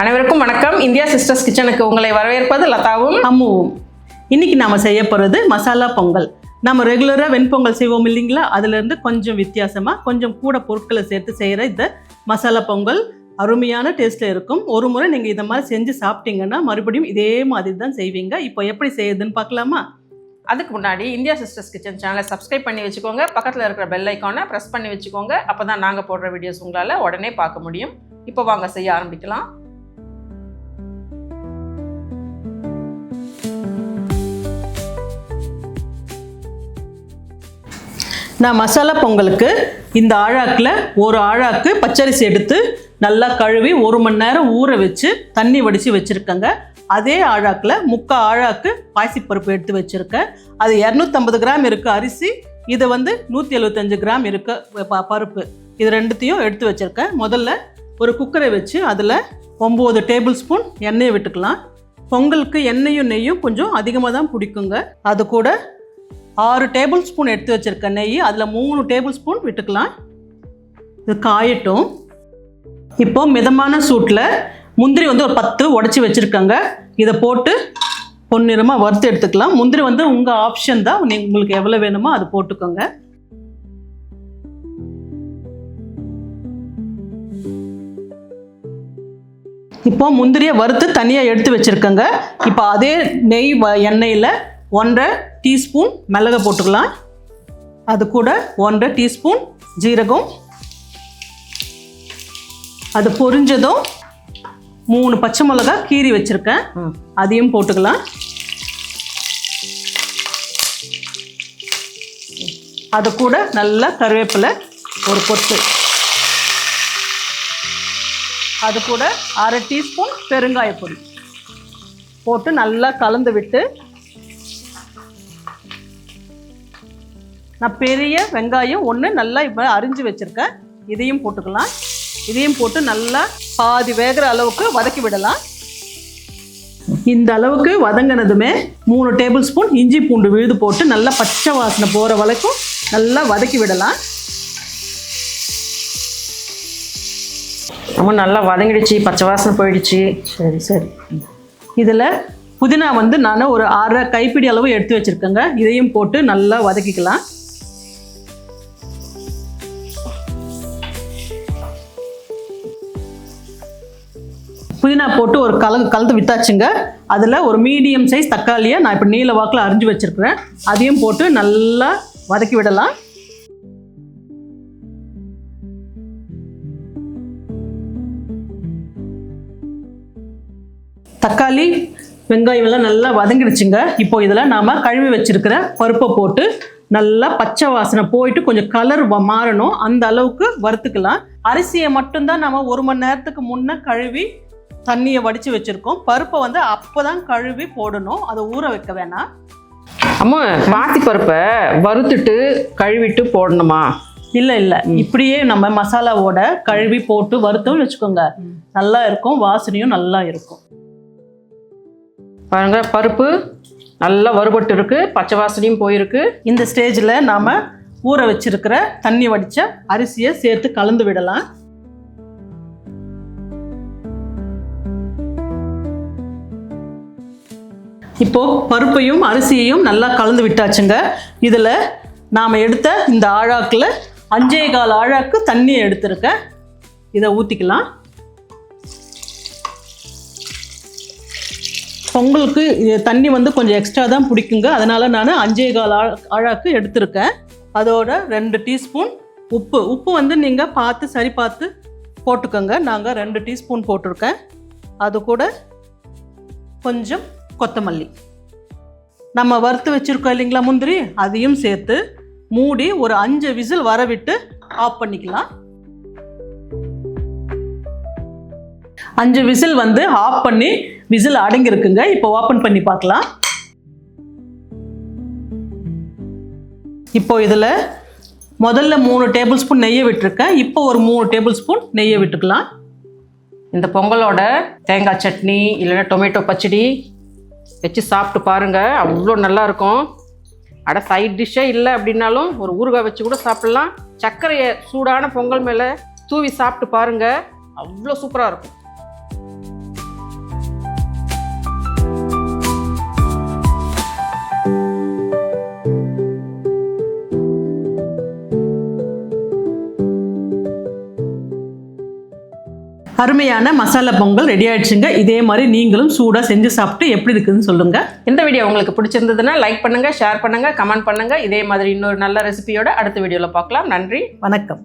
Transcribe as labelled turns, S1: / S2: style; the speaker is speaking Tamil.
S1: அனைவருக்கும் வணக்கம். இந்தியா சிஸ்டர்ஸ் கிச்சனுக்கு உங்களை வரவேற்பது லதாவும்
S2: அம்முவும். இன்னைக்கு நாம செய்ய போகிறது மசாலா பொங்கல். நம்ம ரெகுலராக வெண்பொங்கல் செய்வோம் இல்லைங்களா? அதுலேருந்து கொஞ்சம் வித்தியாசமாக கொஞ்சம் கூட பொருட்களை சேர்த்து செய்கிற இந்த மசாலா பொங்கல் அருமையான டேஸ்ட்டில் இருக்கும். ஒரு முறை நீங்கள் இதை மாதிரி செஞ்சு சாப்பிட்டீங்கன்னா மறுபடியும் இதே மாதிரி தான் செய்வீங்க. இப்போ எப்படி செய்யுதுன்னு பார்க்கலாமா?
S1: அதுக்கு முன்னாடி இந்தியா சிஸ்டர்ஸ் கிச்சன் சேனலை சப்ஸ்கிரைப் பண்ணி வச்சுக்கோங்க. பக்கத்தில் இருக்கிற பெல் ஐக்கானை ப்ரெஸ் பண்ணி வச்சுக்கோங்க. அப்போ தான் நாங்கள் போடுற வீடியோஸ் உங்களால் உடனே பார்க்க முடியும். இப்போ வாங்க செய்ய ஆரம்பிக்கலாம்.
S2: நான் மசாலா பொங்கலுக்கு இந்த ஆழாக்கில் ஒரு ஆழாக்கு பச்சரிசி எடுத்து நல்லா கழுவி ஒரு மணி நேரம் ஊற வச்சு தண்ணி வடித்து வச்சுருக்கேங்க. அதே ஆழாக்கில் முக்கால் ஆழாக்கு பாசிப்பருப்பு எடுத்து வச்சுருக்கேன். அது இரநூத்தம்பது கிராம் இருக்குது அரிசி இது வந்து நூற்றி எழுபத்தஞ்சு கிராம் இருக்க ப- பருப்பு. இது ரெண்டுத்தையும் எடுத்து வச்சுருக்கேன். முதல்ல ஒரு குக்கரை வச்சு அதில் ஒம்பது டேபிள் ஸ்பூன் எண்ணெயை விட்டுக்கலாம். பொங்கலுக்கு எண்ணெயும் நெய்யும் கொஞ்சம் அதிகமாக தான் பிடிக்குங்க. அது கூட ஆறு டேபிள் ஸ்பூன் எடுத்து வச்சுருக்க நெய் அதில் மூணு டேபிள் ஸ்பூன் விட்டுக்கலாம். இது காயட்டும். இப்போது மிதமான சூட்டில் முந்திரி வந்து ஒரு பத்து உடச்சி வச்சுருக்கங்க. இதை போட்டு பொன்னிறமாக வறுத்து எடுத்துக்கலாம். முந்திரி வந்து உங்கள் ஆப்ஷன் தான். நீங்கள் உங்களுக்கு எவ்வளோ வேணுமோ அது போட்டுக்கோங்க. இப்போ முந்திரியை வறுத்து தனியாக எடுத்து வச்சுருக்கேங்க. இப்போ அதே நெய் வ- எண்ணெயில் ஒன்றரை டீஸ்பூன் மிளகை போட்டுக்கலாம். அது கூட ஒன்றரை டீஸ்பூன் ஜீரகம். அது பொரிஞ்சதும் மூணு பச்சை மிளகா கீறி வச்சுருக்கேன். அதையும் போட்டுக்கலாம். அது கூட நல்லா கருவேப்பிலை ஒரு கொத்து. அது கூட அரை டீஸ்பூன் பெருங்காய பொடி போட்டு நல்லா கலந்து விட்டு நான் பெரிய வெங்காயம் ஒன்று நல்லா இப்போ அரிஞ்சு வச்சுருக்கேன். இதையும் போட்டுக்கலாம். இதையும் போட்டு நல்லா பாதி வேகிற அளவுக்கு வதக்கி விடலாம். இந்த அளவுக்கு வதங்கினதுமே மூணு டேபிள் ஸ்பூன் இஞ்சி பூண்டு விழுது போட்டு நல்லா பச்சை வாசனை போகிற வரைக்கும் நல்லா வதக்கி விடலாம்.
S1: ரொம்ப நல்லா வதங்கிடுச்சு. பச்சை வாசனை போயிடுச்சு.
S2: சரி சரி. இதில் புதினா வந்து நான் ஒரு அரை கைப்பிடி அளவு எடுத்து வச்சுருக்கேங்க. இதையும் போட்டு நல்லா வதக்கிக்கலாம். புதினா போட்டு ஒரு கலந்து கலந்து விட்டாச்சுங்க. அதில் ஒரு மீடியம் சைஸ் தக்காளியை நான் இப்போ நீல வாக்கில் அரிஞ்சு வச்சுருக்கிறேன். அதையும் போட்டு நல்லா வதக்கி விடலாம். தக்காளி வெங்காயம் எல்லாம் நல்லா வதங்கிடுச்சுங்க. இப்போ இதில் நாம் கழுவி வச்சுருக்கிற பருப்பை போட்டு நல்லா பச்சை வாசனை போயிட்டு கொஞ்சம் கலர் மாறணும். அந்த அளவுக்கு வறுத்துக்கலாம். அரிசியை மட்டும்தான் நம்ம ஒரு மணி நேரத்துக்கு முன்னே கழுவி தண்ணியை வடித்து வச்சுருக்கோம். பருப்பை வந்து அப்போ தான் கழுவி போடணும். அதை ஊற வைக்க வேணாம்.
S1: அம்மா பாத்தி பருப்பை வறுத்துட்டு கழுவிட்டு போடணுமா?
S2: இல்லை இல்லை. இப்படியே நம்ம மசாலாவோட கழுவி போட்டு வறுத்தோம்னு வச்சுக்கோங்க. நல்லா இருக்கும். வாசனையும் நல்லா இருக்கும்.
S1: பாருங்க பருப்பு நல்லா வறுபட்டு இருக்கு பச்சை வாசனையும் போயிருக்கு.
S2: இந்த ஸ்டேஜில் நாம் ஊற வச்சிருக்கிற தண்ணி வடித்த அரிசியை சேர்த்து கலந்து விடலாம். இப்போ பருப்பையும் அரிசியையும் நல்லா கலந்து விட்டாச்சுங்க. இதில் நாம் எடுத்த இந்த ஆழாக்கில் அஞ்சே கால் ஆழாக்கு தண்ணியை எடுத்துருக்கேன் இதை ஊற்றிக்கலாம் பொங்கலுக்கு தண்ணி வந்து கொஞ்சம் எக்ஸ்ட்ரா தான் பிடிக்குங்க. அதனால் நான் அஞ்சே கால் ஆழ ஆழாக்கு எடுத்திருக்கேன். அதோட ரெண்டு டீஸ்பூன் உப்பு. உப்பு வந்து நீங்கள் பார்த்து சரி பார்த்து போட்டுக்கோங்க. நாங்கள் ரெண்டு டீஸ்பூன் போட்டிருக்கேன். அது கூட கொஞ்சம் கொத்தமல்லி. நம்ம வறுத்து வச்சுருக்கோம் இல்லைங்களா முந்திரி? அதையும் சேர்த்து மூடி ஒரு அஞ்சு விசில் வர விட்டு ஆஃப் பண்ணிக்கலாம். அஞ்சு விசில் வந்து ஆஃப் பண்ணி விசில் அடங்கியிருக்குங்க. இப்போ ஓப்பன் பண்ணி பார்க்கலாம். இப்போ இதில் முதல்ல மூணு டேபிள் ஸ்பூன் நெய்யை விட்டுருக்கேன். இப்போ ஒரு மூணு டேபிள் ஸ்பூன் நெய்யை விட்டுக்கலாம்.
S1: இந்த பொங்கலோட தேங்காய் சட்னி இல்லைன்னா டொமேட்டோ பச்சடி வச்சு சாப்பிட்டு பாருங்கள் அவ்வளோ நல்லாயிருக்கும் அட சைட் டிஷ்ஷே இல்லை அப்படின்னாலும் ஒரு ஊறுகாய் வச்சு கூட சாப்பிடலாம். சர்க்கரையை சூடான பொங்கல் மேலே தூவி சாப்பிட்டு பாருங்க. அவ்வளோ சூப்பராக இருக்கும்.
S2: அருமையான மசாலா பொங்கல் ரெடி ஆயிடுச்சுங்க. இதே மாதிரி நீங்களும் சூடாக செஞ்சு சாப்பிட்டு எப்படி இருக்குதுன்னு சொல்லுங்கள்
S1: இந்த வீடியோ உங்களுக்கு பிடிச்சிருந்ததுன்னா லைக் பண்ணுங்க ஷேர் பண்ணுங்க கமெண்ட் பண்ணுங்க. இதே மாதிரி இன்னொரு நல்ல ரெசிபியோட அடுத்த வீடியோவில் பார்க்கலாம். நன்றி.
S2: வணக்கம்.